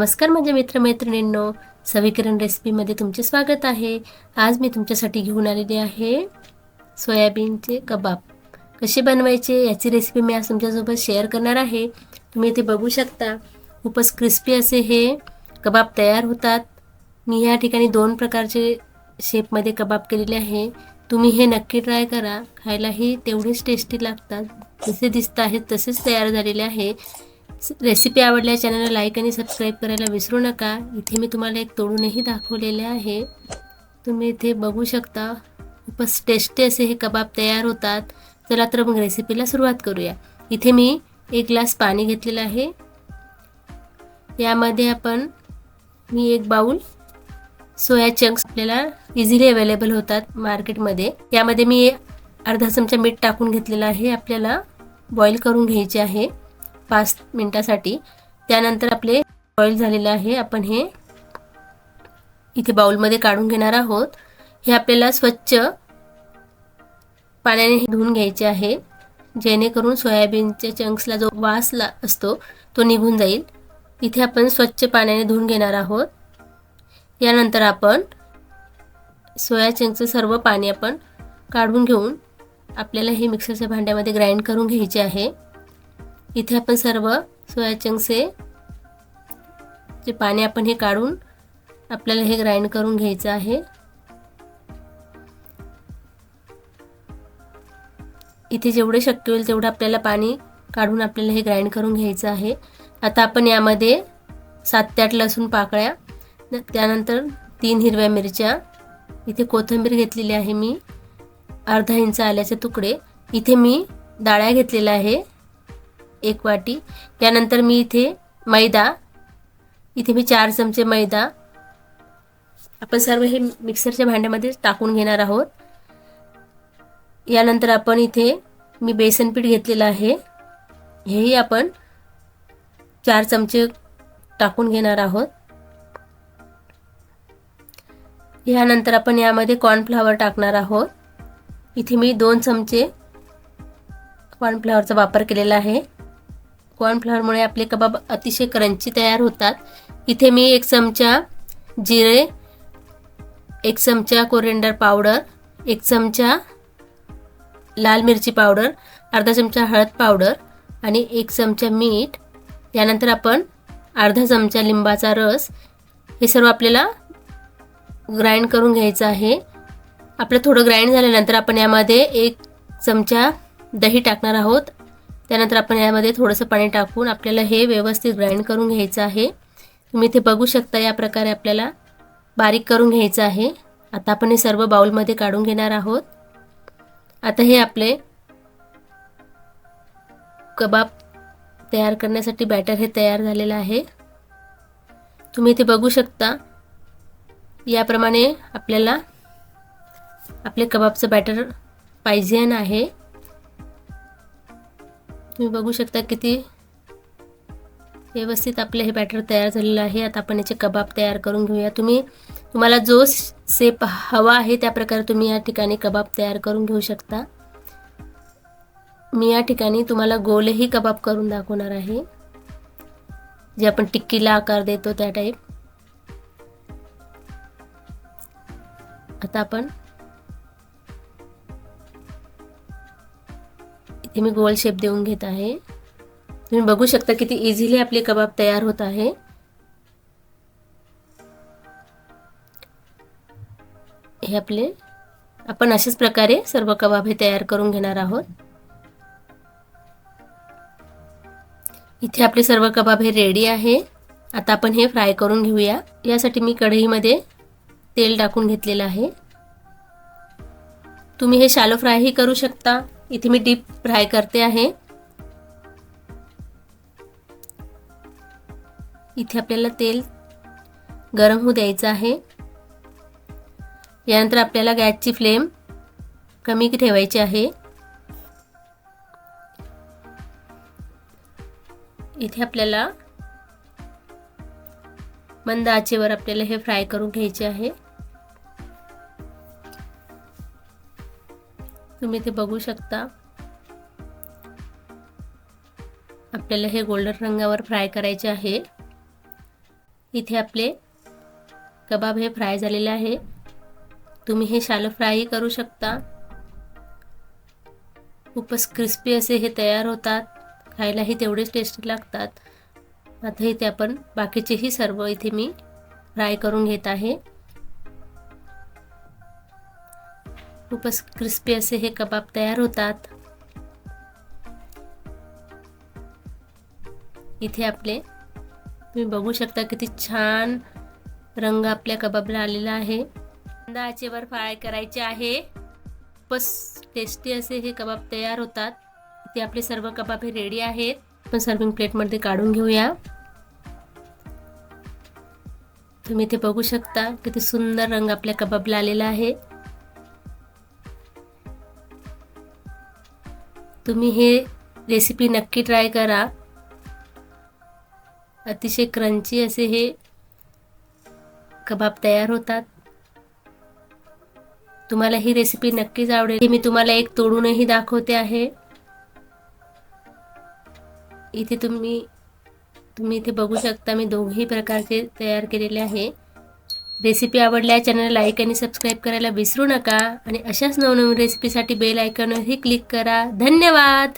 नमस्कार माझ्या मित्रमैत्रिणींनो. सविकिरण रेसिपीमध्ये तुमचे स्वागत आहे. आज मी तुमच्यासाठी घेऊन आलेली आहे सोयाबीनचे कबाब. कसे बनवायचे याची रेसिपी मी आज तुमच्यासोबत शेअर करणार आहे. तुम्ही इथे बघू शकता. खूपच क्रिस्पी असे हे कबाब तयार होतात. मी ह्या ठिकाणी दोन प्रकारचे शेपमध्ये कबाब केलेले आहे. तुम्ही हे नक्की ट्राय करा. खायलाही तेवढेच टेस्टी लागतात. जसे दिसत आहेत तसेच तयार झालेले आहे. रेसिपी आवडल्या चॅनलला लाईक आणि सबस्क्राईब करायला विसरू नका. इथे मी तुम्हाला एक तोडूनही दाखवलेले आहे. तुम्ही इथे बघू शकता. खूपच टेस्टी असे हे कबाब तयार होतात. चला तर मग रेसिपीला सुरुवात करूया. इथे मी एक ग्लास पाणी घेतलेलं आहे. यामध्ये आपण मी एक बाऊल सोया चंक्स आपल्याला इझिली अवेलेबल होतात मार्केटमध्ये. यामध्ये मी अर्धा चमचा मीठ टाकून घेतलेलं आहे. आपल्याला बॉईल करून घ्यायचे आहे. पाच मिनटासाठी. त्यानंतर आपले बॉईल झालेलं आहे. आपण हे इथे बाउलमध्ये काढून घेणार आहोत. हे आपल्याला स्वच्छ पाण्याने धुवून घ्यायचे आहे. जेणेकरून सोयाबीनच्या चंक्सला जो वास ला असतो तो निघून जाईल. इथे आपण स्वच्छ पाण्याने धुवून घेणार आहोत. यानंतर आपण सोया चंक्सचं सर्व पाणी आपण काढून घेऊन आपल्याला हे मिक्सरच्या भांड्यामध्ये ग्राइंड करून घ्यायचे आहे. इथे आपण सर्व सोया चंक्सचे जे पाणी आपण हे काढून आपल्याला हे ग्राइंड करून घ्यायचं आहे. इथे जेवढे शक्य होईल तेवढं आपल्याला पाणी काढून आपल्याला हे ग्राइंड करून घ्यायचं आहे. आता आपण यामध्ये सात ते आठ लसूण पाकळ्या त्यानंतर तीन हिरव्या मिरच्या इथे कोथिंबीर घेतलेली आहे मी अर्धा इंच आल्याचे तुकडे. इथे मी डाळ्या घेतलेल्या आहे. एक वाटी. त्यानंतर मी इथे मैदा इथे मी चार चमचे मैदा. आपण सर्व हे मिक्सरच्या भांड्यामध्ये टाकून घेणार आहोत. यानंतर आपण इथे मी बेसन पीठ घेतलेलं आहे. हेही आपण चार चमचे टाकून घेणार आहोत. यानंतर आपण यामध्ये कॉर्नफ्लावर टाकणार आहोत. इथे मी दोन चमचे कॉर्नफ्लावरचा वापर केलेला आहे. कॉर्नफ्लॉवरमुळे आपले कबाब अतिशय क्रंची तयार होतात. इथे मी एक चमचा जिरे एक चमचा कोरिंडर पावडर एक चमचा लाल मिरची पावडर अर्धा चमचा हळद पावडर आणि एक चमचा मीठ. त्यानंतर आपण अर्धा चमचा लिंबाचा रस. हे सर्व आपल्याला ग्राइंड करून घ्यायचं आहे. आपलं थोडं ग्राइंड झाल्यानंतर आपण यामध्ये एक चमचा दही टाकणार आहोत. त्यानंतर आपण यामध्ये थोडंसं पाणी टाकून आपल्याला हे व्यवस्थित ग्राइंड करून घ्यायचं आहे. तुम्ही इथे बघू शकता या प्रकारे आपल्याला बारीक करून घ्यायचं आहे. आता आपण हे सर्व बाउलमध्ये काढून घेणार आहोत. आता हे आपले कबाब तयार करण्यासाठी बॅटर हे तयार झालेलं आहे. तुम्ही इथे बघू शकता याप्रमाणे आपल्याला आपले कबाबचं बॅटर पाहिजे आहे. तुम्ही बघू शकता किती व्यवस्थित आपले हे बॅटर तयार झालेलं आहे. आता आपण याचे कबाब तयार करून घेऊया. तुम्ही तुम्हाला जो सेप हवा आहे त्या प्रकारे तुम्ही या ठिकाणी कबाब तयार करून घेऊ शकता. मी या ठिकाणी तुम्हाला गोलही कबाब करून दाखवणार आहे. जे आपण टिक्कीला आकार देतो त्या टाईप आता आपण इथे मी गोल शेप देऊन घेत आहे. तुम्ही बघू शकता किती इझिली आपले कबाब तयार होत आहे. हे आपले आपण अशाच प्रकारे सर्व कबाब हे तयार करून घेणार आहोत. इथे आपले सर्व कबाब हे रेडी आहे. आता आपण हे फ्राय करून घेऊया. यासाठी मी कढईमध्ये तेल टाकून घेतलेलं आहे. तुम्ही हे शालो फ्रायही करू शकता. इथे मी डीप फ्राय करते आहे. इथे आपल्याला तेल गरम होऊ द्यायचं आहे. यानंतर आपल्याला गॅसची फ्लेम कमी ठेवायची आहे. इथे आपल्याला मंद आचेवर आपल्याला हे फ्राय करून घ्यायचे आहे. तुम्ही ते बघू शकता. आपल्याला हे गोल्डन रंगावर फ्राय करायचे आहे. इथे आपले कबाब हे फ्राय झालेले आहे. तुम्ही हे शालो फ्रायही करू शकता. खूपच क्रिस्पी असे हे तयार होतात. खायलाही तेवढेच टेस्टी लागतात. आता इथे आपण बाकीचेही सर्व इथे मी फ्राय करून घेत आहे. खूपच क्रिस्पी असे हे कबाब तयार होतात. इथे आपले तुम्ही बघू शकता किती छान रंग आपल्या कबाबला आलेला आहे. कांदा आचेवर फ्राय करायचे आहे. बस टेस्टी असे हे कबाब तयार होतात. इथे आपले सर्व कबाब हे रेडी आहेत. आपण सर्विंग प्लेटमध्ये काढून घेऊया. तुम्ही इथे बघू शकता किती सुंदर रंग आपल्या कबाबला आलेला आहे. तुम्ही हे रेसिपी नक्की ट्राय करा. अतिशय क्रंची असे हे कबाब तयार होतात. तुम्हाला ही रेसिपी नक्कीच आवडेल. मी तुम्हाला एक तोडूनही दाखवते आहे. इथे तुम्ही तुम्ही इथे बघू शकता मी दोन्ही प्रकारचे तयार केलेले आहे. रेसिपी आवडल्या चॅनल लाईक आणि सबस्क्राईब करायला विसरू नका. आणि अशाच नवनवीन रेसिपीसाठी बेल आयकॉनवरही क्लिक करा. धन्यवाद!